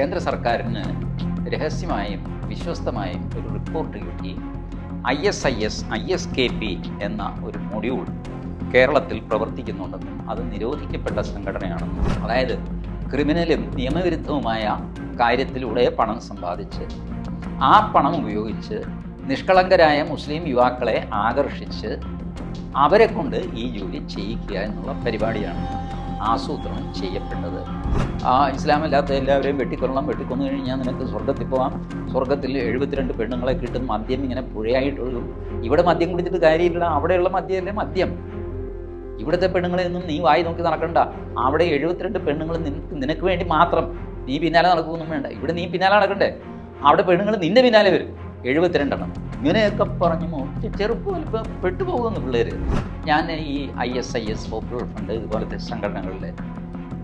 കേന്ദ്ര സർക്കാരിന് രഹസ്യമായും വിശ്വസ്തമായും ഒരു റിപ്പോർട്ട് കിട്ടി. I S I S I S K P എന്ന ഒരു മൊഡ്യൂൾ കേരളത്തിൽ പ്രവർത്തിക്കുന്നുണ്ടെന്നും അത് നിരോധിക്കപ്പെട്ട സംഘടനയാണെന്നും അതായത് ക്രിമിനലും നിയമവിരുദ്ധവുമായ കാര്യത്തിലൂടെ പണം സമ്പാദിച്ച് ആ പണം ഉപയോഗിച്ച് നിഷ്കളങ്കരായ മുസ്ലിം യുവാക്കളെ ആകർഷിച്ച് അവരെ കൊണ്ട് ഈ ജോലി ചെയ്യിക്കുക എന്നുള്ള പരിപാടിയാണ്. ആസൂത്രണം ചെയ്യപ്പെട്ടത്. ആ ഇസ്ലാമല്ലാത്ത എല്ലാവരെയും വെട്ടിക്കൊല്ലണം വെട്ടിക്കൊന്നു കഴിഞ്ഞാൽ നിനക്ക് സ്വർഗത്തിൽ പോവാം. സ്വർഗത്തിൽ എഴുപത്തിരണ്ട് പെണ്ണുങ്ങളെ കിട്ടും. മദ്യം ഇങ്ങനെ പുഴയായിട്ട് ഇവിടെ മദ്യം കുടിച്ചിട്ട് കാര്യമില്ല. അവിടെയുള്ള മദ്യമല്ലേ മദ്യം? ഇവിടുത്തെ പെണ്ണുങ്ങളെ ഒന്നും നീ വായി നോക്കി നടക്കണ്ട. അവിടെ എഴുപത്തിരണ്ട് പെണ്ണുങ്ങൾ നിനക്ക് നിനക്ക് വേണ്ടി മാത്രം നീ പിന്നാലെ നടക്കുമെന്നും വേണ്ട. ഇവിടെ നീ പിന്നാലെ നടക്കണ്ടേ? അവിടെ പെണ്ണുങ്ങൾ നിന്റെ പിന്നാലെ വരും. എഴുപത്തിരണ്ടെണ്ണം. ഇങ്ങനെയൊക്കെ പറഞ്ഞു നോക്കി ചെറുപ്പം വലിപ്പം പെട്ടുപോകുന്നു പിള്ളേർ ഞാൻ ഈ I S I S popular front ഇതുപോലത്തെ സംഘടനകളിലെ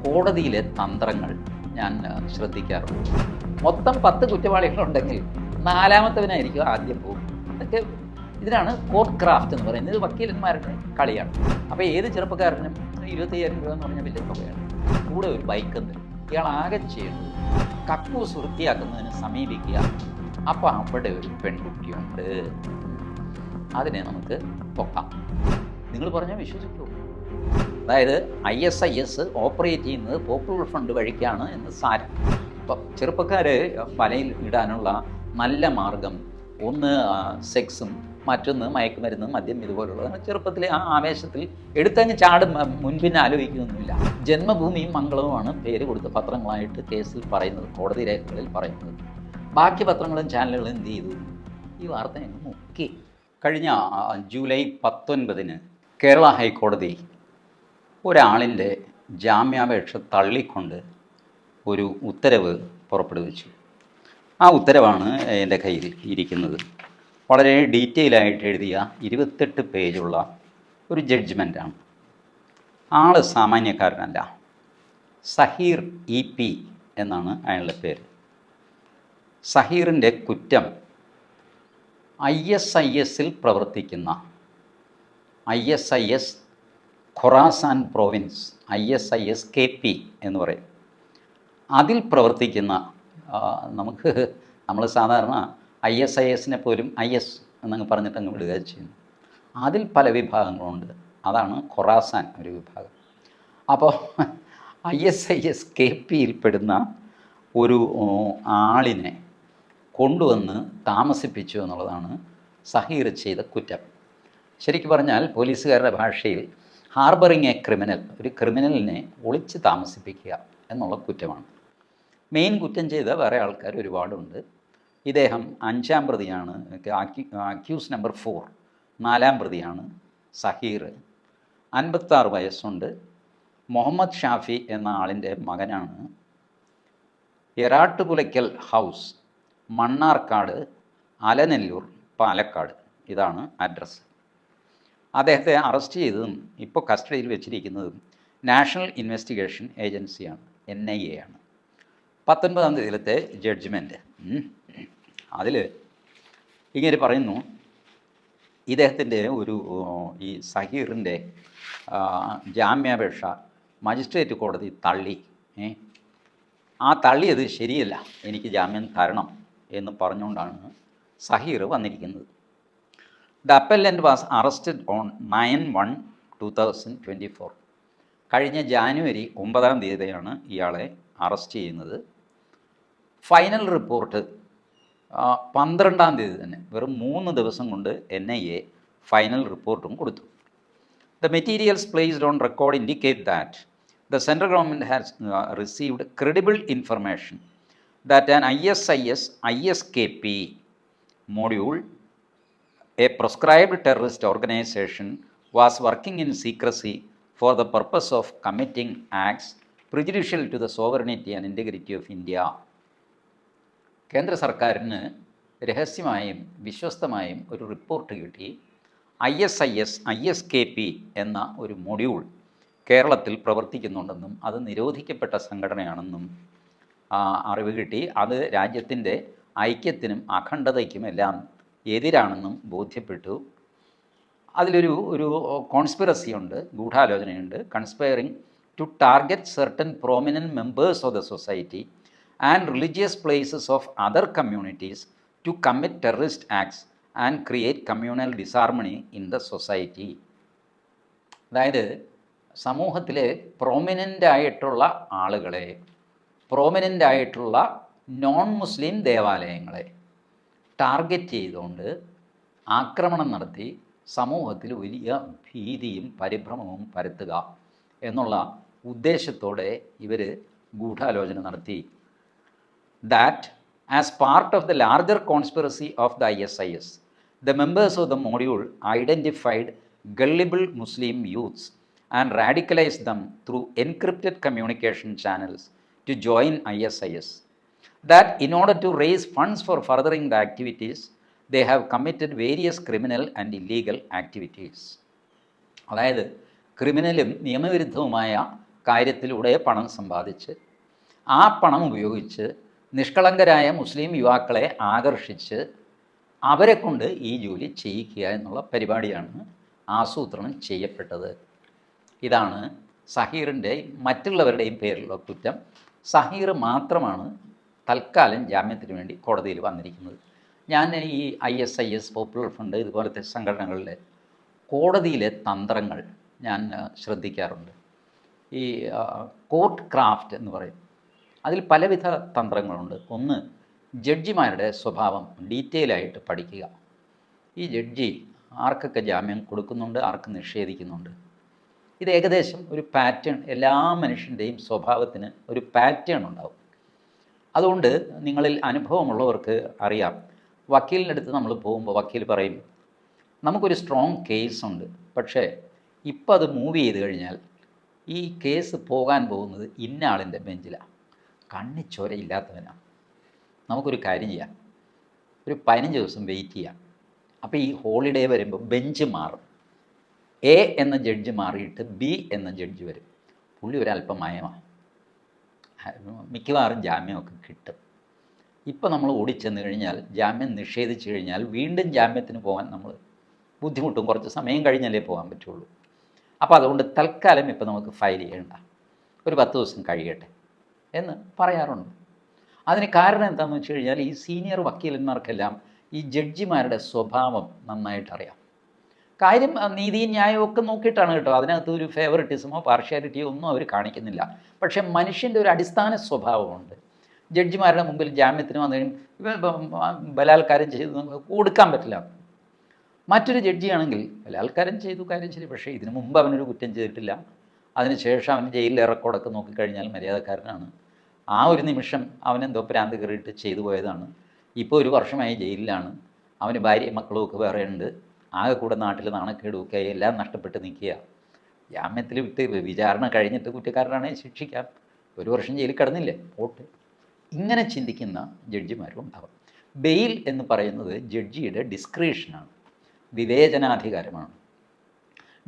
കോടതിയിലെ തന്ത്രങ്ങൾ ഞാൻ ശ്രദ്ധിക്കാറുണ്ട്. മൊത്തം പത്ത് കുറ്റവാളികളുണ്ടെങ്കിൽ നാലാമത്തവനായിരിക്കും ആദ്യം പോകും. ഇതൊക്കെ ഇതിനാണ് കോർട്ട് ക്രാഫ്റ്റ് എന്ന് പറയുന്നത്. ഇത് വക്കീലന്മാരുടെ കളിയാണ്. അപ്പോൾ ഏത് ചെറുപ്പക്കാരനും ഇരുപത്തയ്യായിരം രൂപ എന്ന് പറഞ്ഞാൽ വലിയ തുകയാണ്. കൂടെ ഒരു ബൈക്ക് ഇയാൾ ആകെ ചെയ്യുന്നത് കക്കൂസ് വൃത്തിയാക്കുന്നതിന് സമീപിക്കുക. അപ്പോൾ അവിടെ ഒരു പെൺകുട്ടിയുണ്ട് അതിനെ നമുക്ക് പൊക്കാം. നിങ്ങൾ പറഞ്ഞാൽ വിശ്വസിക്കൂ. അതായത് I S I S operate ചെയ്യുന്നത് പോപ്പുലർ ഫണ്ട് വഴിക്കാണ് എന്ന് സാരം. അപ്പം ചെറുപ്പക്കാർ വലയിൽ ഇടാനുള്ള നല്ല മാർഗം ഒന്ന് സെക്സും മറ്റൊന്ന് മയക്കുമരുന്ന് മദ്യം ഇതുപോലുള്ളത് ചെറുപ്പത്തിൽ ആ ആവേശത്തിൽ എടുത്തങ്ങ് ചാടും മുൻപിന്നെ ആലോചിക്കുന്നൊന്നുമില്ല ജന്മഭൂമിയും മംഗളവുമാണ് പേര് കൊടുത്ത പത്രങ്ങളായിട്ട് കേസിൽ പറയുന്നത് കോടതി രേഖകളിൽ പറയുന്നത്. ബാക്കി പത്രങ്ങളും ചാനലുകളും എന്ത് ചെയ്തു? ഈ വാർത്ത ഞങ്ങൾ മുക്കി. കഴിഞ്ഞ ജൂലൈ പത്തൊൻപതിന് കേരള ഹൈക്കോടതി ഒരാളിന്റെ ജാമ്യാപേക്ഷ തള്ളിക്കൊണ്ട് ഒരു ഉത്തരവ് പുറപ്പെടുവിച്ചു. ആ ഉത്തരവാണ് എന്റെ കയ്യിൽ ഇരിക്കുന്നത്. വളരെ ഡീറ്റെയിൽ ആയിട്ട് എഴുതിയ ഇരുപത്തെട്ട് പേജുള്ള ഒരു ജഡ്ജ്മെന്റാണ്. ആൾ സാമാന്യക്കാരനല്ല സഹീർ ഇ പി എന്നാണ് അയാളുടെ പേര്. സഹീറിന്റെ കുറ്റം ഐ എസ് ഐ എസിൽ പ്രവർത്തിക്കുന്ന I S I S Khorasan province I S I S K P എന്ന് പറയും. അതിൽ പ്രവർത്തിക്കുന്ന നമുക്ക് നമ്മൾ സാധാരണ ഐ എസ് ഐ എസിനെ പോലും ഐ എസ് എന്നങ്ങ് പറഞ്ഞിട്ട് അങ്ങ് വിടുക ചെയ്യുന്നു. അതിൽ പല വിഭാഗങ്ങളുണ്ട്. അതാണ് ഖൊറാസാൻ ഒരു വിഭാഗം. അപ്പോൾ I S I S K പിയിൽപ്പെടുന്ന ഒരു ആളിനെ കൊണ്ടുവന്ന് താമസിപ്പിച്ചു എന്നുള്ളതാണ് സഹീർ ചെയ്ത കുറ്റം. ശരിക്കും പറഞ്ഞാൽ പോലീസുകാരുടെ ഭാഷയിൽ ഹാർബറിങ് എ ക്രിമിനൽ ഒരു ക്രിമിനലിനെ ഒളിച്ച് താമസിപ്പിക്കുക എന്നുള്ള കുറ്റമാണ്. മെയിൻ കുറ്റം ചെയ്ത വേറെ ആൾക്കാർ ഒരുപാടുണ്ട്. ഇദ്ദേഹം അഞ്ചാം പ്രതിയാണ് അക്യൂസ് നമ്പർ ഫോർ നാലാം പ്രതിയാണ് സഹീർ. അൻപത്താറ് വയസ്സുണ്ട്. മുഹമ്മദ് ഷാഫി എന്ന ആളിന്റെ മകനാണ്. എറാട്ടുപുലയ്ക്കൽ ഹൗസ് മണ്ണാർക്കാട് അലനെല്ലൂർ പാലക്കാട്. ഇതാണ് അഡ്രസ്സ് അദ്ദേഹത്തെ അറസ്റ്റ് ചെയ്തതും ഇപ്പോൾ കസ്റ്റഡിയിൽ വെച്ചിരിക്കുന്നതും നാഷണൽ ഇൻവെസ്റ്റിഗേഷൻ ഏജൻസിയാണ് എൻ ഐ എ ആണ്. പത്തൊൻപതാം തീയതിയിലത്തെ ജഡ്ജ്മെന്റ് അതിൽ ഇങ്ങനെ പറയുന്നു ഇദ്ദേഹത്തിന്റെ ഒരു ഈ സഹീറിന്റെ ജാമ്യാപേക്ഷ മജിസ്ട്രേറ്റ് കോടതി തള്ളി. ആ തള്ളിയത് ശരിയല്ല. എനിക്ക് ജാമ്യം തരണം. എന്ന് പറഞ്ഞുകൊണ്ടാണ് സഹീർ വന്നിരിക്കുന്നത്. The appellant was arrested on nine one two thousand twenty four കഴിഞ്ഞ ജാനുവരി ഒമ്പതാം തീയതിയാണ് ഇയാളെ അറസ്റ്റ് ചെയ്യുന്നത്. ഫൈനൽ റിപ്പോർട്ട് പന്ത്രണ്ടാം തീയതി തന്നെ വെറും മൂന്ന് ദിവസം കൊണ്ട് എൻ ഐ എ ഫൈനൽ റിപ്പോർട്ടും കൊടുത്തു. The materials placed on record indicate that the central government has received credible information that an ISIS ISKP module, a proscribed terrorist organization, was working in secrecy for the purpose of committing acts prejudicial to the sovereignty and integrity of India. കേന്ദ്ര സർക്കാരിന് രഹസ്യമായും വിശ്വസ്തമായും ഒരു report കിട്ടി I S I S I S K P എന്ന ഒരു module കേരളത്തിൽ പ്രവർത്തിക്കുന്നുണ്ടെന്നും അത് അറിവ് കിട്ടി. അത് രാജ്യത്തിന്റെ ഐക്യത്തിനും അഖണ്ഡതയ്ക്കും എല്ലാം എതിരാണെന്നും ബോധ്യപ്പെട്ടു. അതിലൊരു ഒരു കോൺസ്പിറസി ഉണ്ട് ഗൂഢാലോചനയുണ്ട്. Conspiring to target certain prominent members of the society and religious places of other communities to commit terrorist acts and create communal disharmony in the society അതായത് സമൂഹത്തിലെ പ്രോമിനന്റ് ആയിട്ടുള്ള ആളുകളെ പ്രോമിനന്റ് ആയിട്ടുള്ള നോൺ മുസ്ലിം ദേവാലയങ്ങളെ ടാർഗറ്റ് ചെയ്തുകൊണ്ട് ആക്രമണം നടത്തി സമൂഹത്തിൽ വലിയ ഭീതിയും പരിഭ്രമവും പരത്തുക എന്നുള്ള ഉദ്ദേശത്തോടെ ഇവർ ഗൂഢാലോചന നടത്തി that as part of the larger conspiracy of the ISIS, the members of the module identified gullible Muslim youths and radicalized them through encrypted communication channels to join ISIS. That in order to raise funds for furthering the activities, they have committed various criminal and illegal activities. അതായത് ക്രിമിനലും നിയമവിരുദ്ധവുമായ കാര്യത്തിലൂടെ പണം സമ്പാദിച്ച് ആ പണം ഉപയോഗിച്ച് നിഷ്കളങ്കരായ മുസ്ലിം യുവാക്കളെ ആകർഷിച്ച് അവരെ കൊണ്ട് ഈ ജോലി ചെയ്യിക്കുക എന്നുള്ള പരിപാടിയാണ് ആസൂത്രണം ചെയ്യപ്പെട്ടത് ഇതാണ് സഹീറിന്റെ മറ്റുള്ളവരുടെയും പേരിലുള്ള കുറ്റം സഹീർ മാത്രമാണ് തൽക്കാലം ജാമ്യത്തിന് വേണ്ടി കോടതിയിൽ വന്നിരിക്കുന്നത്. ഞാൻ ഈ I S I S popular front ഇതുപോലത്തെ സംഘടനകളിലെ കോടതിയിലെ തന്ത്രങ്ങൾ ഞാൻ ശ്രദ്ധിക്കാറുണ്ട്. ഈ കോർട്ട് ക്രാഫ്റ്റ് എന്ന് പറയും. അതിൽ പലവിധ തന്ത്രങ്ങളുണ്ട്. ഒന്ന് ജഡ്ജിമാരുടെ സ്വഭാവം ഡീറ്റെയിൽ ആയിട്ട് പഠിക്കുക. ഈ ജഡ്ജി ആർക്കൊക്കെ ജാമ്യം കൊടുക്കുന്നുണ്ട് ആർക്ക് നിഷേധിക്കുന്നുണ്ട്? ഇത് ഏകദേശം ഒരു പാറ്റേൺ എല്ലാ മനുഷ്യന്റെയും സ്വഭാവത്തിന് ഒരു പാറ്റേൺ ഉണ്ടാവും. അതുകൊണ്ട് നിങ്ങളിൽ അനുഭവമുള്ളവർക്ക് അറിയാം. വക്കീലിന്റെ അടുത്ത് നമ്മൾ പോകുമ്പോൾ വക്കീൽ പറയും നമുക്കൊരു സ്ട്രോങ് കേസ് ഉണ്ട്. പക്ഷേ ഇപ്പം അത് മൂവ് ചെയ്ത് കഴിഞ്ഞാൽ ഈ കേസ് പോകാൻ പോകുന്നത് ഇന്ന ആളിന്റെ ബെഞ്ചിലാണ് കണ്ണിച്ചോരയില്ലാത്തവനാണ് നമുക്കൊരു കാര്യം ചെയ്യാം. ഒരു പതിനഞ്ച് ദിവസം വെയിറ്റ് ചെയ്യാം. അപ്പോൾ ഈ ഹോളിഡേ വരുമ്പോൾ ബെഞ്ച് മാറും. എ എന്ന ജഡ്ജ് മാറിയിട്ട് ബി എന്ന ജഡ്ജ് വരും. പുള്ളി ഒരല്പം മയമാണ് മിക്കവാറും ജാമ്യമൊക്കെ കിട്ടും. ഇപ്പോൾ നമ്മൾ ഓടിച്ചെന്ന് കഴിഞ്ഞാൽ ജാമ്യം നിഷേധിച്ചു കഴിഞ്ഞാൽ വീണ്ടും ജാമ്യത്തിന് പോകാൻ നമ്മൾ ബുദ്ധിമുട്ടും. കുറച്ച് സമയം കഴിഞ്ഞാലേ പോകാൻ പറ്റുള്ളൂ. അപ്പോൾ അതുകൊണ്ട് തൽക്കാലം ഇപ്പോൾ നമുക്ക് ഫയൽ ചെയ്യേണ്ട. ഒരു പത്ത് ദിവസം കഴിയട്ടെ എന്ന് പറയാറുണ്ട്. അതിന് കാരണം എന്താണെന്ന് വെച്ച് കഴിഞ്ഞാൽ ഈ സീനിയർ വക്കീലന്മാർക്കെല്ലാം ഈ ജഡ്ജിമാരുടെ സ്വഭാവം നന്നായിട്ട് അറിയാം കാര്യം നീതിയും ന്യായവും ഒക്കെ നോക്കിയിട്ടാണ് കേട്ടോ. അതിനകത്ത് ഒരു ഫേവറിറ്റിസമോ പാർഷ്യാലിറ്റിയോ ഒന്നും അവർ കാണിക്കുന്നില്ല. പക്ഷേ മനുഷ്യന്റെ ഒരു അടിസ്ഥാന സ്വഭാവമുണ്ട്. ജഡ്ജിമാരുടെ മുമ്പിൽ ജാമ്യത്തിന് വന്നു കഴിയും ബലാത്കാരം ചെയ്ത് കൊടുക്കാൻ പറ്റില്ല. മറ്റൊരു ജഡ്ജിയാണെങ്കിൽ ബലാത്കാരം ചെയ്തു കാര്യം ശരി പക്ഷേ ഇതിനു മുമ്പ് അവനൊരു കുറ്റം ചെയ്തിട്ടില്ല. അതിനുശേഷം അവൻ ജയിലിലെ റെക്കോർഡൊക്കെ നോക്കിക്കഴിഞ്ഞാൽ മര്യാദക്കാരനാണ്. ആ ഒരു നിമിഷം അവനെന്തോ പ്രാന്ത് കയറിയിട്ട് ചെയ്തു പോയതാണ്. ഇപ്പോൾ ഒരു വർഷമായി ജയിലിലാണ്. അവന് ഭാര്യയും മക്കളും ഒക്കെ വേറെ ഉണ്ട് ആകെ കൂടെ നാട്ടിൽ നാണക്കേടും ഒക്കെ എല്ലാം നഷ്ടപ്പെട്ട് നിൽക്കുക. ജാമ്യത്തിൽ വിട്ട് വിചാരണ കഴിഞ്ഞിട്ട് കുറ്റക്കാരനാണെങ്കിൽ ശിക്ഷിക്കാം. ഒരു വർഷം ജയിലിൽ കിടന്നില്ലേ? പോട്ട് ഇങ്ങനെ ചിന്തിക്കുന്ന ജഡ്ജിമാരും ഉണ്ടാവും ബെയിൽ എന്ന് പറയുന്നത് ജഡ്ജിയുടെ ഡിസ്ക്രിഷനാണ്. വിവേചനാധികാരമാണ്.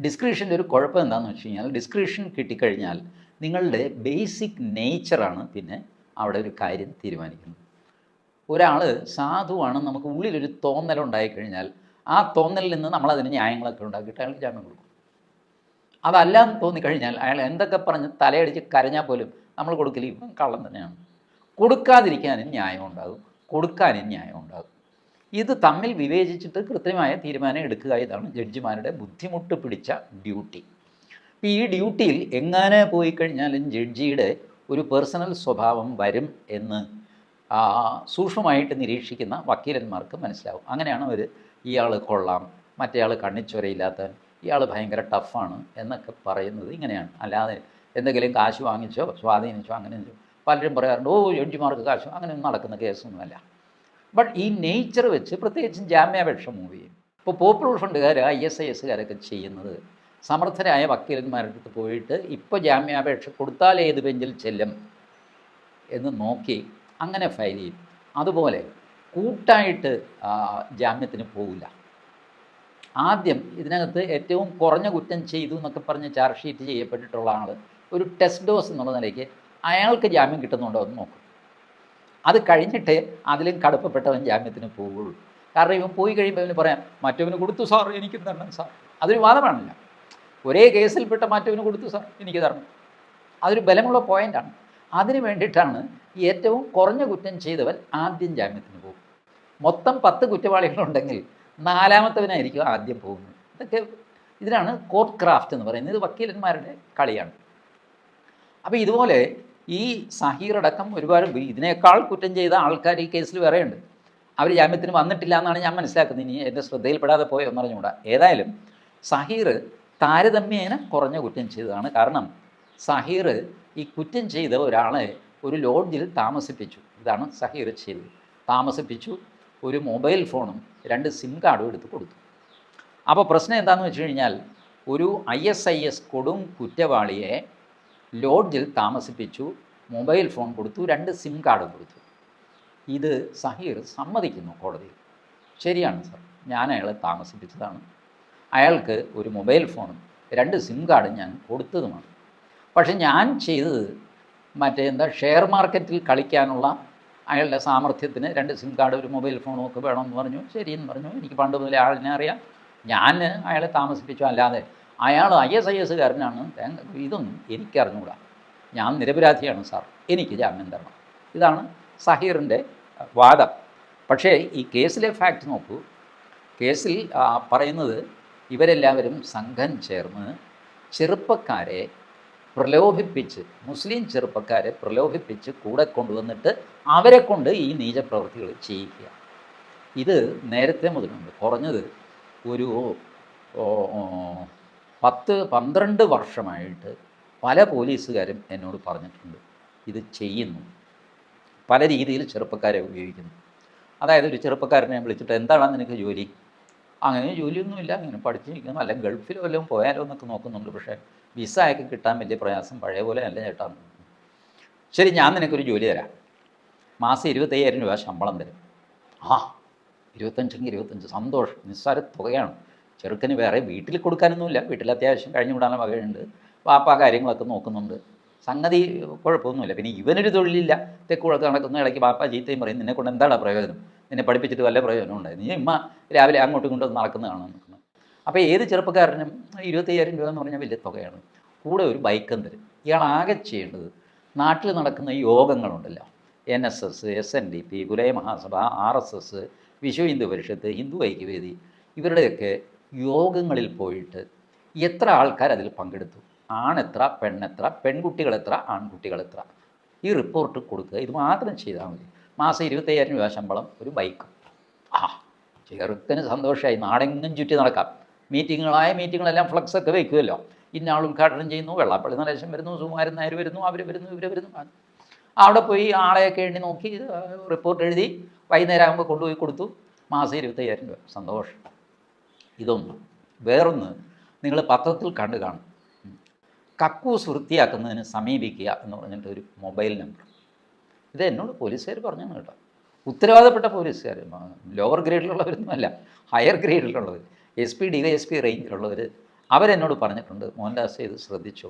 ഡിസ്ക്രിഷന്റെ ഒരു കുഴപ്പം എന്താണെന്ന് വെച്ച് കഴിഞ്ഞാൽ ഡിസ്ക്രിഷൻ കിട്ടിക്കഴിഞ്ഞാൽ നിങ്ങളുടെ ബേസിക് നേച്ചറാണ് പിന്നെ അവിടെ ഒരു കാര്യം തീരുമാനിക്കുന്നത്. ഒരാൾ സാധുവാണ് നമുക്ക് ഉള്ളിലൊരു തോന്നലുണ്ടായിക്കഴിഞ്ഞാൽ ആ തോന്നലിൽ നിന്ന് നമ്മൾ നമ്മളതിന് ന്യായങ്ങളൊക്കെ ഉണ്ടാക്കിയിട്ട് അയാൾക്ക് ജാമ്യം കൊടുക്കും. അതല്ല എന്ന് തോന്നിക്കഴിഞ്ഞാൽ അയാൾ എന്തൊക്കെ പറഞ്ഞ് തലയടിച്ച് കരഞ്ഞാൽ പോലും നമ്മൾ കൊടുക്കില്ല ഇവൻ കള്ളം തന്നെയാണ്. കൊടുക്കാതിരിക്കാനും ന്യായം ഉണ്ടാകും. കൊടുക്കാനും ന്യായം ഉണ്ടാകും. ഇത് തമ്മിൽ വിവേചിച്ചിട്ട് കൃത്യമായ തീരുമാനം എടുക്കുക ഇതാണ് ജഡ്ജിമാരുടെ ബുദ്ധിമുട്ട് പിടിച്ച ഡ്യൂട്ടി. ഈ ഡ്യൂട്ടിയിൽ എങ്ങനെ പോയി കഴിഞ്ഞാലും ജഡ്ജിയുടെ ഒരു പേഴ്സണൽ സ്വഭാവം വരും എന്ന് സൂക്ഷ്മമായിട്ട് നിരീക്ഷിക്കുന്ന വക്കീലന്മാർക്ക് മനസ്സിലാവും. അങ്ങനെയാണ് അവർ ഇയാൾ കൊള്ളാം മറ്റേയാൾ കണ്ണിച്ചൊരയില്ലാത്തവൻ ഇയാൾ ഭയങ്കര ടഫാണ് എന്നൊക്കെ പറയുന്നത് ഇങ്ങനെയാണ്. അല്ലാതെ എന്തെങ്കിലും കാശ് വാങ്ങിച്ചോ സ്വാധീനിച്ചോ അങ്ങനെ പലരും പറയാറുണ്ട് ഓ ജഡ്ജിമാർക്ക് കാശ് അങ്ങനെയൊന്നും നടക്കുന്ന കേസൊന്നുമല്ല. ബട്ട് ഈ നേച്ചർ വെച്ച് പ്രത്യേകിച്ചും ജാമ്യാപേക്ഷ മൂവ് ചെയ്യും. ഇപ്പോൾ പോപ്പുലർ ഫണ്ടുകാർ ഐ എസ് ഐ എസ്സുകാരൊക്കെ ചെയ്യുന്നത് സമർത്ഥരായ വക്കീലന്മാരുടെ അടുത്ത് പോയിട്ട് ഇപ്പോൾ ജാമ്യാപേക്ഷ കൊടുത്താൽ ഏത് ബെഞ്ചിൽ ചെല്ലും എന്ന് നോക്കി അങ്ങനെ ഫയൽ ചെയ്യും. അതുപോലെ കൂട്ടായിട്ട് ജാമ്യത്തിന് പോവില്ല. ആദ്യം ഇതിനകത്ത് ഏറ്റവും കുറഞ്ഞ കുറ്റം ചെയ്തു എന്നൊക്കെ പറഞ്ഞ് ചാർജ് ഷീറ്റ് ചെയ്യപ്പെട്ടിട്ടുള്ള ആൾ ഒരു ടെസ്റ്റ് ഡോസ് എന്നുള്ള നിലയ്ക്ക് അയാൾക്ക് ജാമ്യം കിട്ടുന്നുണ്ടോ എന്ന് നോക്കും. അത് കഴിഞ്ഞിട്ട് അതിലും കടുപ്പപ്പെട്ടവൻ ജാമ്യത്തിന് പോവുള്ളൂ. കാരണം ഇവൻ പോയി കഴിയുമ്പോൾ ഇവന് പറയാം മറ്റവന് കൊടുത്തു സാർ എനിക്ക് തരണം സാർ അതൊരു വാദമാണല്ല. ഒരേ കേസിൽപ്പെട്ട മറ്റവന് കൊടുത്തു സാർ എനിക്ക് തരണം. അതൊരു ബലമുള്ള പോയിന്റാണ് അതിന് വേണ്ടിയിട്ടാണ് ഏറ്റവും കുറഞ്ഞ കുറ്റം ചെയ്തവൻ ആദ്യം ജാമ്യത്തിന് പോകും. മൊത്തം പത്ത് കുറ്റവാളികളുണ്ടെങ്കിൽ നാലാമത്തവനായിരിക്കും ആദ്യം പോകുന്നത്. ഇതൊക്കെ ഇതിനാണ് കോർട്ട് ക്രാഫ്റ്റ് എന്ന് പറയുന്നത്. ഇത് വക്കീലന്മാരുടെ കളിയാണ്. അപ്പോൾ ഇതുപോലെ ഈ സഹീർ അടക്കം ഒരുപാട് ഇതിനേക്കാൾ കുറ്റം ചെയ്ത ആൾക്കാർ ഈ കേസിൽ വേറെയുണ്ട്. അവർ ജാമ്യത്തിന് വന്നിട്ടില്ല എന്നാണ് ഞാൻ മനസ്സിലാക്കുന്നത്. ഇനി എന്റെ ശ്രദ്ധയിൽപ്പെടാതെ പോയോ എന്ന് പറഞ്ഞുകൂടാ ഏതായാലും സഹീർ താരതമ്യേന കുറഞ്ഞ കുറ്റം ചെയ്തതാണ്. കാരണം സഹീർ ഈ കുറ്റം ചെയ്ത ഒരാളെ ഒരു ലോഡ്ജിൽ താമസിപ്പിച്ചു. ഇതാണ് സഹീർ ചെയ്തത്. താമസിപ്പിച്ചു ഒരു മൊബൈൽ ഫോണും രണ്ട് സിം കാർഡും എടുത്ത് കൊടുത്തു. അപ്പോൾ പ്രശ്നം എന്താണെന്ന് വെച്ച് കഴിഞ്ഞാൽ ഒരു ഐ എസ് ഐ എസ് കൊടും കുറ്റവാളിയെ ലോഡ്ജിൽ താമസിപ്പിച്ചു മൊബൈൽ ഫോൺ കൊടുത്തു രണ്ട് സിം കാർഡ് കൊടുത്തു. ഇത് സഹീർ സമ്മതിക്കുന്നു കോടതിയിൽ. ശരിയാണ് സർ. ഞാൻ അയാളെ താമസിപ്പിച്ചതാണ്. അയാൾക്ക് ഒരു മൊബൈൽ ഫോണും രണ്ട് സിം കാർഡും ഞാൻ കൊടുത്തതുമാണ്. പക്ഷെ ഞാൻ ചെയ്തത് മറ്റേ എന്താ ഷെയർ മാർക്കറ്റിൽ കളിക്കാനുള്ള അയാളുടെ സാമർഥ്യത്തിന് രണ്ട് സിം കാർഡ് ഒരു മൊബൈൽ ഫോണും ഒക്കെ വേണമെന്ന് പറഞ്ഞു. ശരിയെന്ന് പറഞ്ഞു. എനിക്ക് പണ്ട് മുതലേ ആളിനെ അറിയാം. ഞാൻ അയാളെ താമസിപ്പിച്ചു. അല്ലാതെ അയാൾ ഐ എസ് ഐ എസ്സുകാരനാണ് ഇതൊന്നും എനിക്കറിഞ്ഞുകൂടാ ഞാൻ നിരപരാധിയാണ് സാർ. എനിക്ക് ജാമ്യം തരണം. ഇതാണ് സഹീറിന്റെ വാദം. പക്ഷേ ഈ കേസിലെ ഫാക്റ്റ് നോക്കൂ. കേസിൽ പറയുന്നത് ഇവരെല്ലാവരും സംഘം ചേർന്ന് ചെറുപ്പക്കാരെ പ്രലോഭിപ്പിച്ച് മുസ്ലിം ചെറുപ്പക്കാരെ പ്രലോഭിപ്പിച്ച് കൂടെ കൊണ്ടുവന്നിട്ട് അവരെ കൊണ്ട് ഈ നീചപ്രവൃത്തികൾ ചെയ്യിക്കുക ഇത് നേരത്തെ മുതലുണ്ട് കുറഞ്ഞത് ഒരു പത്ത് പന്ത്രണ്ട് വർഷമായിട്ട് പല പോലീസുകാരും എന്നോട് പറഞ്ഞിട്ടുണ്ട് ഇത് ചെയ്യുന്നു. പല രീതിയിൽ ചെറുപ്പക്കാരെ ഉപയോഗിക്കുന്നു. അതായത് ഒരു ചെറുപ്പക്കാരനെ വിളിച്ചിട്ട് എന്താണ് നിനക്ക് ജോലി? അങ്ങനെ ജോലിയൊന്നുമില്ല അങ്ങനെ പഠിച്ചിരിക്കുന്നു. അല്ലെങ്കിൽ ഗൾഫിലോ വല്ലതും പോയാലോ എന്നൊക്കെ നോക്കുന്നുണ്ട്. പക്ഷേ വിസ ഒക്കെ കിട്ടാൻ വലിയ പ്രയാസം. പഴയ പോലെ അല്ല ചേട്ടാ. ശരി ഞാൻ നിനക്കൊരു ജോലി തരാം. മാസം ഇരുപത്തയ്യായിരം രൂപ ശമ്പളം തരും. ആ ഇരുപത്തഞ്ചെങ്കിൽ ഇരുപത്തഞ്ച്. സന്തോഷം. നിസ്സാര തുകയാണ്. ചെറുക്കന് വേറെ വീട്ടിൽ കൊടുക്കാനൊന്നുമില്ല. വീട്ടിൽ അത്യാവശ്യം കഴിഞ്ഞു വിടാനുള്ള വകയുണ്ട്. വാപ്പ കാര്യങ്ങളൊക്കെ നോക്കുന്നുണ്ട്. സംഗതി കുഴപ്പമൊന്നുമില്ല. പിന്നെ ഇവനൊരു തൊഴിലില്ല. തെക്കുഴക്ക് നടക്കുന്ന ഇടയ്ക്ക് വാപ്പ ചീത്തയും പറയും നിന്നെക്കൊണ്ട് എന്താണ് പ്രയോജനം? നിന്നെ പഠിപ്പിച്ചിട്ട് വല്ല പ്രയോജനം ഉണ്ടായി. നീ ഇമ്മ രാവിലെ അങ്ങോട്ടും ഇങ്ങോട്ടും നടക്കുന്നതാണ് നിൽക്കുന്നത് അപ്പോൾ ഏത് ചെറുപ്പക്കാരനും ഇരുപത്തയ്യായിരം രൂപ എന്ന് പറഞ്ഞാൽ വലിയ തുകയാണ്. കൂടെ ഒരു ബൈക്കും തരും ഇയാൾ ആകെ ചെയ്യേണ്ടത് നാട്ടിൽ നടക്കുന്ന ഈ യോഗങ്ങളുണ്ടല്ലോ. N S S S N D P ഗുലൈ Mahasabha R S S Vishwa Hindu Parishad Hindu Aikyavedi ഇവരുടെയൊക്കെ യോഗങ്ങളിൽ പോയിട്ട് എത്ര ആൾക്കാർ അതിൽ പങ്കെടുത്തു? ആണെത്ര പെണ്ണെത്ര പെൺകുട്ടികൾ എത്ര ആൺകുട്ടികൾ എത്ര ഈ റിപ്പോർട്ട് കൊടുക്കുക. ഇത് മാത്രം ചെയ്താൽ മതി. മാസം ഇരുപത്തയ്യായിരം രൂപ ശമ്പളം ഒരു ബൈക്ക്. ആ ചെറുക്കന് സന്തോഷമായി നാടെങ്ങും ചുറ്റി നടക്കാം. മീറ്റിങ്ങുകളായ മീറ്റിങ്ങുകളെല്ലാം ഫ്ലക്സൊക്കെ വയ്ക്കുമല്ലോ ഇന്ന ആൾ ഉദ്ഘാടനം ചെയ്യുന്നു വെള്ളാപ്പള്ളി നരേശൻ വരുന്നു സുമാരൻ നായർ വരുന്നു അവർ വരുന്നു ഇവർ വരുന്നു. അവിടെ പോയി ആളെയൊക്കെ എണ്ണി നോക്കി റിപ്പോർട്ട് എഴുതി വൈകുന്നേരം ആകുമ്പോൾ കൊണ്ടുപോയി കൊടുത്തു. മാസം ഇരുപത്തയ്യായിരം രൂപ. സന്തോഷം. ഇതൊന്ന്. വേറൊന്ന് നിങ്ങൾ പത്രത്തിൽ കണ്ടു കാണും. കക്കൂസ് വൃത്തിയാക്കുന്നതിന് സമീപിക്കുക എന്ന് പറഞ്ഞിട്ട് ഒരു മൊബൈൽ നമ്പർ. ഇത് എന്നോട് പോലീസുകാർ പറഞ്ഞാണ് കേട്ടോ. ഉത്തരവാദപ്പെട്ട പോലീസുകാർ ലോവർ ഗ്രേഡിലുള്ളവരൊന്നുമല്ല higher ഗ്രേഡിലുള്ളവർ S P D Y S P റേഞ്ചിലുള്ളവർ അവരെന്നോട് പറഞ്ഞിട്ടുണ്ട് മോഹൻദാസ് ഇത് ശ്രദ്ധിച്ചോ.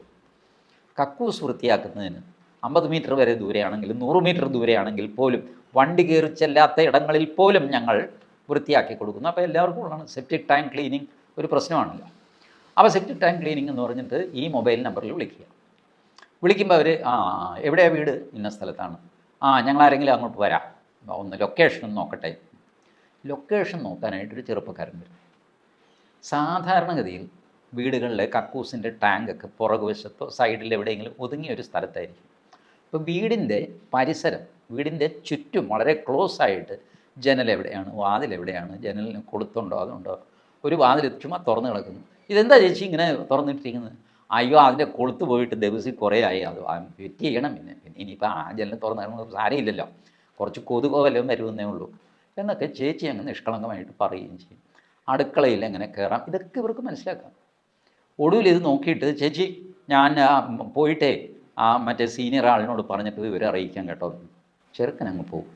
കക്കൂസ് വൃത്തിയാക്കുന്നതിന് അമ്പത് മീറ്റർ വരെ ദൂരെയാണെങ്കിലും നൂറ് മീറ്റർ ദൂരെയാണെങ്കിൽ പോലും വണ്ടി കയറി ചെല്ലാത്ത ഇടങ്ങളിൽ പോലും ഞങ്ങൾ വൃത്തിയാക്കി കൊടുക്കുന്നു. അപ്പോൾ എല്ലാവർക്കും ഉള്ളതാണ്. സെപ്റ്റിക് ടാങ്ക് ക്ലീനിങ് ഒരു പ്രശ്നമാണല്ലോ. അപ്പോൾ സെപ്റ്റിക് ടാങ്ക് ക്ലീനിങ് എന്ന് പറഞ്ഞിട്ട് ഈ മൊബൈൽ നമ്പറിൽ വിളിക്കുക. വിളിക്കുമ്പോൾ അവർ ആ എവിടെയാണ് വീട്? ഇന്ന സ്ഥലത്താണ്. ആ ഞങ്ങൾ ആരെങ്കിലും അങ്ങോട്ട് വരാം. ഒന്ന് ലൊക്കേഷൻ ഒന്ന് നോക്കട്ടെ. ലൊക്കേഷൻ നോക്കാനായിട്ടൊരു ചെറുപ്പക്കാരൻ വരും. സാധാരണഗതിയിൽ വീടുകളിലെ കക്കൂസിന്റെ ടാങ്കൊക്കെ പുറകുവശത്തോ സൈഡിൽ എവിടെയെങ്കിലും ഒതുങ്ങിയ ഒരു സ്ഥലത്തായിരിക്കും. അപ്പോൾ വീടിന്റെ പരിസരം വീടിന്റെ ചുറ്റും വളരെ ക്ലോസ് ആയിട്ട് ജനൽ എവിടെയാണ് വാതിൽ എവിടെയാണ് ജനലിന് കൊളുത്തുണ്ടോ അതുണ്ടോ? ഒരു വാതിൽ ചുമ്മാ തുറന്നു കിടക്കുന്നു. ഇതെന്താ ചേച്ചി ഇങ്ങനെ തുറന്നിട്ടിരിക്കുന്നത്? അയ്യോ അതിന്റെ കൊളുത്ത് പോയിട്ട് ദിവസം കുറേ ആയി. അത് ഫിറ്റ് ചെയ്യണം. പിന്നെ പിന്നെ ഇനിയിപ്പോൾ ആ ജനൽ തുറന്ന് കിടക്കുന്നത് സാരമില്ലല്ലോ കുറച്ച് കൊതുകോ വല്ലതും വരുമെന്നേ ഉള്ളൂ. എന്നൊക്കെ ചേച്ചി അങ്ങ് നിഷ്കളങ്കമായിട്ട് പറയുകയും ചെയ്യും. അടുക്കളയിൽ എങ്ങനെ കയറാം? ഇതൊക്കെ ഇവർക്ക് മനസ്സിലാക്കാം. ഒടുവിൽ ഇത് നോക്കിയിട്ട് ചേച്ചി ഞാൻ പോയിട്ടേ ആ മറ്റേ സീനിയർ ആളിനോട് പറഞ്ഞിട്ട് വിവരം അറിയിക്കാൻ കേട്ടോ. ചെറുക്കൻ അങ്ങ് പോകും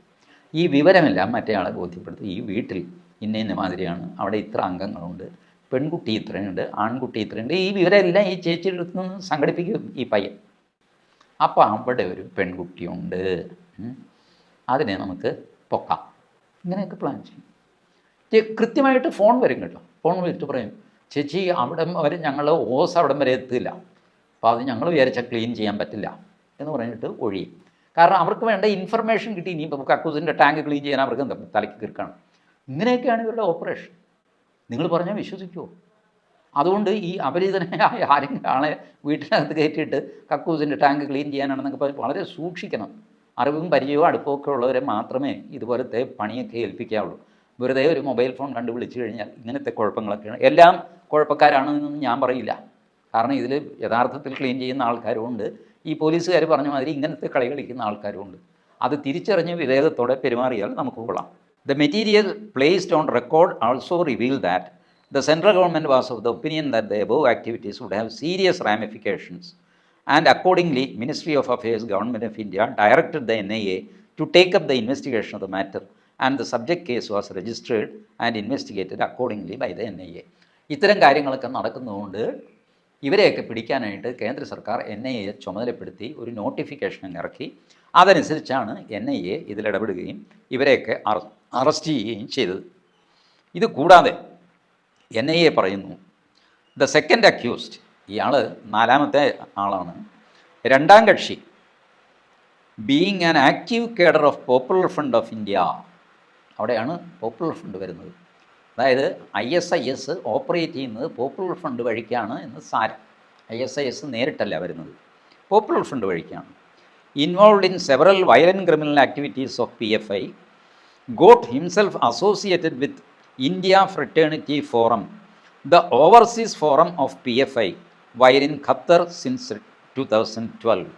ഈ വിവരമെല്ലാം മറ്റേ ആളെ ബോധ്യപ്പെടുത്തും. ഈ വീട്ടിൽ ഇന്ന ഇന്ന മാതിരിയാണ്. അവിടെ ഇത്ര അംഗങ്ങളുണ്ട്. പെൺകുട്ടി ഇത്രയുണ്ട് ആൺകുട്ടി ഇത്രയുണ്ട്. ഈ വിവരമെല്ലാം ഈ ചേച്ചിയുടെ അടുത്ത് നിന്ന് സംഘടിപ്പിക്കും ഈ പയ്യൻ. അപ്പോൾ അവിടെ ഒരു പെൺകുട്ടിയുണ്ട്. അതിനെ നമുക്ക് പൊക്കാം. ഇങ്ങനെയൊക്കെ പ്ലാൻ ചെയ്യും. കൃത്യമായിട്ട് ഫോൺ വരും കേട്ടോ. ഫോൺ വിളിച്ചിട്ട് പറയും ചേച്ചി അവിടെ വരെ ഞങ്ങൾ ഓസ് അവിടം വരെ എത്തില്ല. അപ്പോൾ അത് ഞങ്ങൾ വിചാരിച്ചാൽ ക്ലീൻ ചെയ്യാൻ പറ്റില്ല. എന്ന് പറഞ്ഞിട്ട് ഒഴിയും. കാരണം അവർക്ക് വേണ്ട ഇൻഫർമേഷൻ കിട്ടി. ഇനിയിപ്പോൾ കക്കൂസിന്റെ ടാങ്ക് ക്ലീൻ ചെയ്യാൻ അവർക്ക് എന്താ തലയ്ക്ക് കിർക്കാണ്. ഇങ്ങനെയൊക്കെയാണ് ഇവരുടെ ഓപ്പറേഷൻ നിങ്ങൾ പറഞ്ഞാൽ വിശ്വസിക്കുമോ അതുകൊണ്ട് ഈ അപരിചിതനായ ആരെങ്കിലും വീട്ടിനകത്ത് കയറ്റിയിട്ട് കക്കൂസിന്റെ ടാങ്ക് ക്ലീൻ ചെയ്യാനാണെന്നൊക്കെ പറഞ്ഞ് വളരെ സൂക്ഷിക്കണം. അറിവും പരിചയവും അടുപ്പമൊക്കെ ഉള്ളവരെ മാത്രമേ ഇതുപോലത്തെ പണിയൊക്കെ ഏൽപ്പിക്കാവുള്ളൂ. വെറുതെ ഒരു മൊബൈൽ ഫോൺ കണ്ടു വിളിച്ചു കഴിഞ്ഞാൽ ഇങ്ങനത്തെ കുഴപ്പങ്ങളൊക്കെയാണ്. എല്ലാം കുഴപ്പക്കാരാണെന്നൊന്നും ഞാൻ പറയില്ല. കാരണം ഇതിൽ യഥാർത്ഥത്തിൽ ക്ലീൻ ചെയ്യുന്ന ആൾക്കാരും ഉണ്ട് ഈ പോലീസുകാർ പറഞ്ഞ മാതിരി ഇങ്ങനത്തെ കളി കളിക്കുന്ന ആൾക്കാരും ഉണ്ട് അത് തിരിച്ചറിഞ്ഞ് വിവേകത്തോടെ പെരുമാറിയാൽ നമുക്ക് കൊള്ളാം. The material placed on record also reveal that the central government was of the opinion that the above activities would have serious ramifications and accordingly ministry of affairs government of india directed the nia to take up the investigation of the matter subject case was case and investigated accordingly by the N I A ഇത്തരം കാര്യങ്ങളൊക്കെ നടക്കുന്നതുകൊണ്ട് ഇവരെയൊക്കെ പിടിക്കാനായിട്ട് കേന്ദ്ര സർക്കാർ N I A ചുമതലപ്പെടുത്തി ഒരു notification ഇറക്കി. അതനുസരിച്ചാണ് എൻ ഐ എ ഇതിലിടപെടുകയും ഇവരെയൊക്കെ അറസ്റ്റ് ചെയ്യുകയും ചെയ്തത്. ഇത് കൂടാതെ എൻ ഐ എ പറയുന്നു ദ സെക്കൻഡ് അക്യൂസ്ഡ് ഇയാൾ നാലാമത്തെ ആളാണ്. രണ്ടാം കക്ഷി being an active cadre of popular front of India അവിടെയാണ് പോപ്പുലർ ഫണ്ട് വരുന്നത്. അതായത് I S I S operate ചെയ്യുന്നത് പോപ്പുലർ ഫണ്ട് വഴിക്കാണ് എന്ന് സാരം. ഐ എസ് ഐ എസ് നേരിട്ടല്ല വരുന്നത്. പോപ്പുലർ ഫണ്ട് വഴിക്കാണ്. Involve in several violent criminal activities of P F I got himself associated with India fraternity forum the overseas forum of P F I while Qatar since two thousand twelve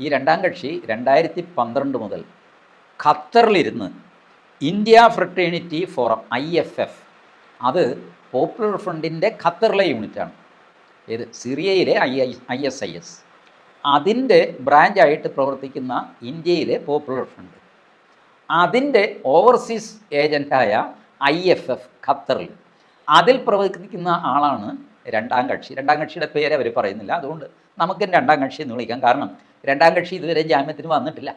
ഈ രണ്ടാം കക്ഷി രണ്ടായിരത്തി പന്ത്രണ്ട് മുതൽ ഖത്തറിലിരുന്ന് India fraternity forum I F F അത് popular ഫ്രണ്ടിന്റെ ഖത്തറിലെ യൂണിറ്റാണ്. ഏത് സിറിയയിലെ I I I S I S. അതിന്റെ ബ്രാഞ്ചായിട്ട് പ്രവർത്തിക്കുന്ന ഇന്ത്യയിലെ പോപ്പുലർ ഫ്രണ്ട് അതിന്റെ ഓവർസീസ് ഏജന്റായ ഐ എഫ് എഫ് ഖത്തറിൽ. അതിൽ പ്രവർത്തിക്കുന്ന ആളാണ് രണ്ടാം കക്ഷി. രണ്ടാം കക്ഷിയുടെ പേര് അവർ പറയുന്നില്ല. അതുകൊണ്ട് നമുക്ക് രണ്ടാം കക്ഷി എന്ന് വിളിക്കാം. കാരണം രണ്ടാം കക്ഷി ഇതുവരെ ജാമ്യത്തിന് വന്നിട്ടില്ല.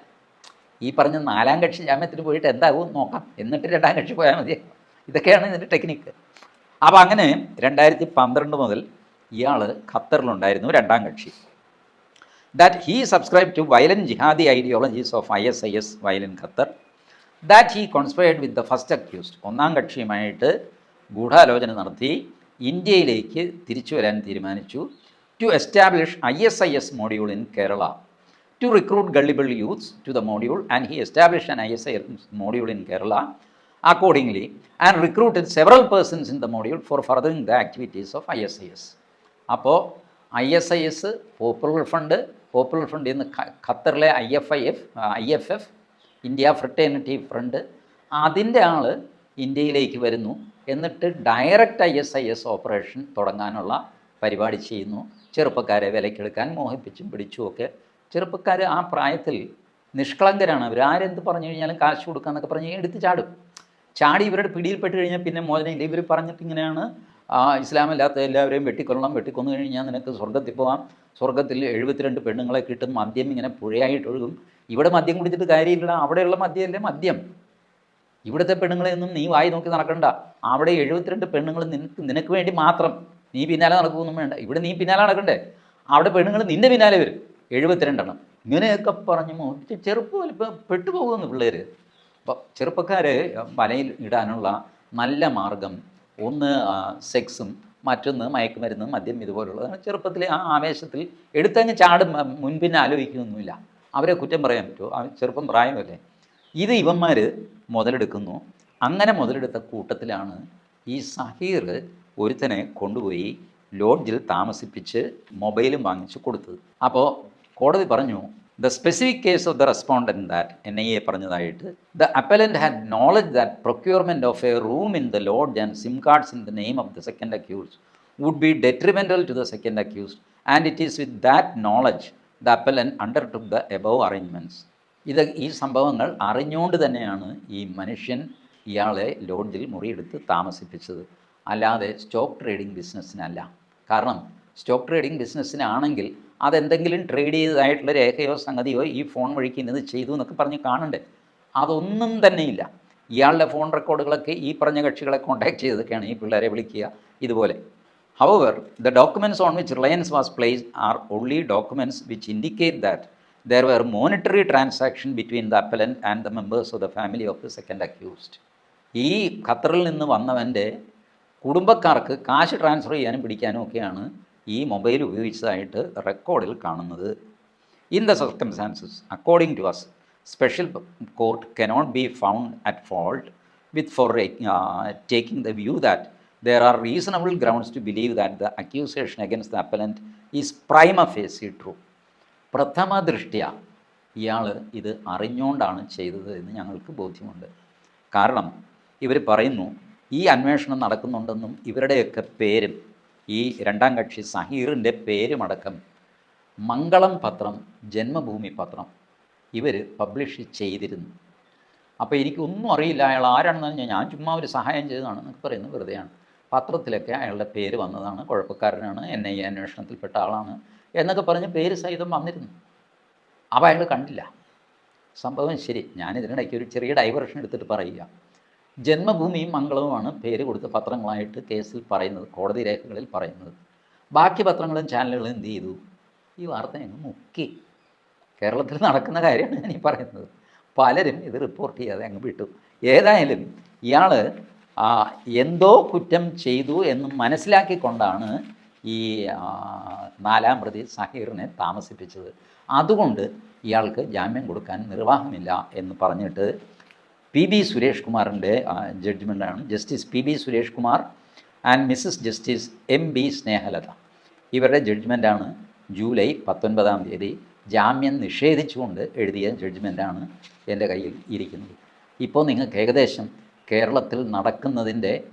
ഈ പറഞ്ഞ നാലാം കക്ഷി ജാമ്യത്തിന് പോയിട്ട് എന്താകും നോക്കാം. എന്നിട്ട് രണ്ടാം കക്ഷി പോയാൽ മതി. ഇതൊക്കെയാണ് ഇതിന്റെ ടെക്നിക്ക്. അപ്പോൾ അങ്ങനെ രണ്ടായിരത്തി പന്ത്രണ്ട് മുതൽ ഇയാൾ ഖത്തറിലുണ്ടായിരുന്നു രണ്ടാം കക്ഷി. That he subscribe to violent jihadi ideologies of I S I S while in Qatar that he conspired with the first accused ഒന്നാം കക്ഷിയുമായിട്ട് ഗൂഢാലോചന നടത്തി ഇന്ത്യയിലേക്ക് തിരിച്ചു വരാൻ തീരുമാനിച്ചു. To establish I S I S module in Kerala to recruit gullible youths to the module and he establish an I S I S module in Kerala accordingly and recruited several persons in the module for furthering the activities of I S I S അപ്പോൾ I S I S popular front popular front ഇന്ന് ഖത്തറിലെ I F I F I F F India fraternity front അതിന്റെ ആൾ ഇന്ത്യയിലേക്ക് വരുന്നു. എന്നിട്ട് direct I S I S operation തുടങ്ങാനുള്ള പരിപാടി ചെയ്യുന്നു. ചെറുപ്പക്കാരെ വിലക്കെടുക്കാൻ മോഹിപ്പിച്ചും പിടിച്ചുമൊക്കെ ചെറുപ്പക്കാർ ആ പ്രായത്തിൽ നിഷ്കളങ്കരാണ്. അവർ ആരെന്ത് പറഞ്ഞു കഴിഞ്ഞാലും കാശ് കൊടുക്കാന്നൊക്കെ പറഞ്ഞ് എടുത്ത് ചാടും. ചാടി ഇവരുടെ പിടിയിൽപ്പെട്ട് കഴിഞ്ഞാൽ പിന്നെ മോചനയില്ല ഇവർ പറഞ്ഞിട്ട് ഇങ്ങനെയാണ് ഇസ്ലാമല്ലാത്ത എല്ലാവരെയും വെട്ടിക്കൊള്ളണം വെട്ടിക്കൊന്നു കഴിഞ്ഞാൽ നിനക്ക് സ്വർഗത്തിൽ പോവാം. സ്വർഗത്തിൽ എഴുപത്തിരണ്ട് പെണ്ണുങ്ങളെ കിട്ടും. മദ്യം ഇങ്ങനെ പുഴയായിട്ട് ഒഴുകും. ഇവിടെ മദ്യം കുടിച്ചിട്ട് കാര്യമില്ല. അവിടെയുള്ള മദ്യമല്ലേ മദ്യം? ഇവിടുത്തെ പെണ്ണുങ്ങളെയൊന്നും നീ വായി നോക്കി നടക്കണ്ട. അവിടെ എഴുപത്തിരണ്ട് പെണ്ണുങ്ങൾ നിനക്ക് നിനക്ക് വേണ്ടി മാത്രം നീ പിന്നാലെ നടക്കുമെന്നും വേണ്ട. ഇവിടെ നീ പിന്നാലെ നടക്കണ്ടേ? അവിടെ പെണ്ണുങ്ങൾ നിന്റെ പിന്നാലെ വരും. എഴുപത്തിരണ്ടെണ്ണം. ഇങ്ങനെയൊക്കെ പറഞ്ഞ് ചെറുപ്പം ഇപ്പം പെട്ടുപോകുന്നു പിള്ളേർ അപ്പം ചെറുപ്പക്കാരെ വലയിൽ ഇടാനുള്ള നല്ല മാർഗം ഒന്ന് സെക്സും മറ്റൊന്ന് മയക്കുമരുന്ന് മദ്യം ഇതുപോലുള്ളതാണ്. ചെറുപ്പത്തിൽ ആ ആവേശത്തിൽ എടുത്തങ്ങ് ചാടും. മുൻപിന് മുൻപിന്നെ ആലോചിക്കുകയൊന്നുമില്ല അവരെ കുറ്റം പറയാൻ പറ്റുമോ? ആ ചെറുപ്പം പ്രായമല്ലേ. ഇത് ഇവന്മാർ മുതലെടുക്കുന്നു. അങ്ങനെ മുതലെടുത്ത കൂട്ടത്തിലാണ് ഈ സഹീർ ഒരുത്തനെ കൊണ്ടുപോയി ലോഡ്ജിൽ താമസിപ്പിച്ച് മൊബൈലും വാങ്ങിച്ച് കൊടുത്തത്. അപ്പോൾ കോടതി പറഞ്ഞു the specific case of the respondent that N I A പറഞ്ഞതായിട്ട് the appellant had knowledge that procurement of a room in the lodge and SIM cards in the name of the second accused would be detrimental to the second accused and it is with that knowledge the appellant under to the above arrangements ഇത് ഈ സംഭവങ്ങൾ അറിഞ്ഞുകൊണ്ട് തന്നെയാണ് ഈ മനുഷ്യൻ ഇയാളെ ലോഡ്ജിൽ മുറിയെടുത്ത് താമസിപ്പിച്ചത്. അല്ലാതെ സ്റ്റോക്ക് ട്രേഡിംഗ് ബിസിനസ്സിനല്ല കാരണം സ്റ്റോക്ക് ട്രേഡിംഗ് ബിസിനസ്സിനാണെങ്കിൽ അതെന്തെങ്കിലും ട്രേഡ് ചെയ്തതായിട്ടുള്ള രേഖയോ സംഗതിയോ ഈ ഫോൺ വഴിക്ക് ഇന്നത് ചെയ്തു എന്നൊക്കെ പറഞ്ഞ് കാണണ്ടേ? അതൊന്നും തന്നെയില്ല. ഇയാളുടെ ഫോൺ റെക്കോർഡുകളൊക്കെ ഈ പറഞ്ഞ കക്ഷികളെ കോൺടാക്ട് ചെയ്തൊക്കെയാണ് ഈ പിള്ളേരെ വിളിക്കുക ഇതുപോലെ. However, the documents on which reliance was placed are only documents which indicate that there were monetary transaction between the appellant and the members of the family of the second accused. ഈ ഖത്തറിൽ നിന്ന് വന്നവന്റെ കുടുംബക്കാർക്ക് കാശ് transfer ചെയ്യാനും പിടിക്കാനും ഒക്കെയാണ് ഈ mobile ഉപയോഗിച്ചതായിട്ട് റെക്കോർഡിൽ കാണുന്നത് in the circumstances according to us special court cannot be found at fault with for taking the view that there are reasonable grounds to believe that the accusation against the appellant is prima facie true. പ്രഥമ ദൃഷ്ട്യ ഇയാൾ ഇത് അറിഞ്ഞുകൊണ്ടാണ് ചെയ്തത് എന്ന് ഞങ്ങൾക്ക് ബോധ്യമുണ്ട്. കാരണം ഇവർ പറയുന്നു ഈ അന്വേഷണം നടക്കുന്നുണ്ടെന്നും ഇവരുടെയൊക്കെ പേരും ഈ രണ്ടാം കക്ഷി സഹീറിന്റെ പേരുമടക്കം മംഗളം പത്രം ജന്മഭൂമി പത്രം ഇവർ പബ്ലിഷ് ചെയ്തിരുന്നു. അപ്പോൾ എനിക്കൊന്നും അറിയില്ല അയാൾ ആരാണെന്ന് ഞാൻ ചുമ്മാ ഒരു സഹായം ചെയ്തതാണ് എന്നൊക്കെ പറയുന്നത് വെറുതെയാണ്. പത്രത്തിലൊക്കെ അയാളുടെ പേര് വന്നതാണ്. കുഴപ്പക്കാരനാണ്. എൻ ഐ എ അന്വേഷണത്തിൽപ്പെട്ട ആളാണ് എന്നൊക്കെ പറഞ്ഞ് പേര് സഹിതം വന്നിരുന്നു. അപ്പോൾ അയാൾ കണ്ടില്ല. സംഭവം ശരി. ഞാൻ ഞാനിതിനിടയ്ക്ക് ഒരു ചെറിയ ഡൈവേർഷൻ എടുത്തിട്ട് പറയുക. ജന്മഭൂമിയും മംഗളവുമാണ് പേര് കൊടുത്ത പത്രങ്ങളായിട്ട് കേസിൽ പറയുന്നത് കോടതി രേഖകളിൽ പറയുന്നത്. ബാക്കി പത്രങ്ങളും ചാനലുകളും എന്ത് ചെയ്തു? ഈ വാർത്ത ഞങ്ങൾ മുക്കി. കേരളത്തിൽ നടക്കുന്ന കാര്യമാണ് ഞാൻ ഈ പറയുന്നത്. പലരും ഇത് റിപ്പോർട്ട് ചെയ്യാതെ അങ്ങ് വിട്ടു. ഏതായാലും ഇയാൾ എന്തോ കുറ്റം ചെയ്തു എന്ന് മനസ്സിലാക്കിക്കൊണ്ടാണ് ഈ നാലാം പ്രതി സഹീറിനെ താമസിപ്പിച്ചത്. അതുകൊണ്ട് ഇയാൾക്ക് ജാമ്യം കൊടുക്കാൻ നിർവാഹമില്ല എന്ന് പറഞ്ഞിട്ട് പി ബി സുരേഷ് കുമാറിന്റെ ജഡ്ജ്മെന്റാണ്. Justice P B Suresh Kumar and Mrs justice M B Snehalatha. ഇവരുടെ ജഡ്ജ്മെന്റാണ് ജൂലൈ പത്തൊൻപതാം തീയതി ജാമ്യം നിഷേധിച്ചുകൊണ്ട് എഴുതിയ ജഡ്ജ്മെന്റാണ് എന്റെ കയ്യിൽ ഇരിക്കുന്നത്. ഇപ്പോൾ നിങ്ങൾക്ക് ഏകദേശം കേരളത്തിൽ നടക്കുന്നതിന്റെ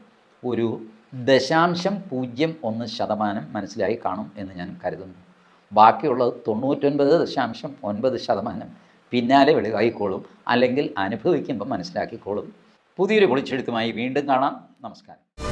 ഒരു ദശാംശം പൂജ്യം ഒന്ന് ശതമാനം മനസ്സിലായി കാണും എന്ന് ഞാൻ കരുതുന്നു. ബാക്കിയുള്ളത് തൊണ്ണൂറ്റൊൻപത് ദശാംശം ഒൻപത് ശതമാനം പിന്നാലെ വെളിവായിക്കോളും അല്ലെങ്കിൽ അനുഭവിക്കുമ്പോൾ മനസ്സിലാക്കിക്കോളും. പുതിയൊരു പൊളിച്ചെഴുത്തുമായി വീണ്ടും കാണാം. നമസ്കാരം.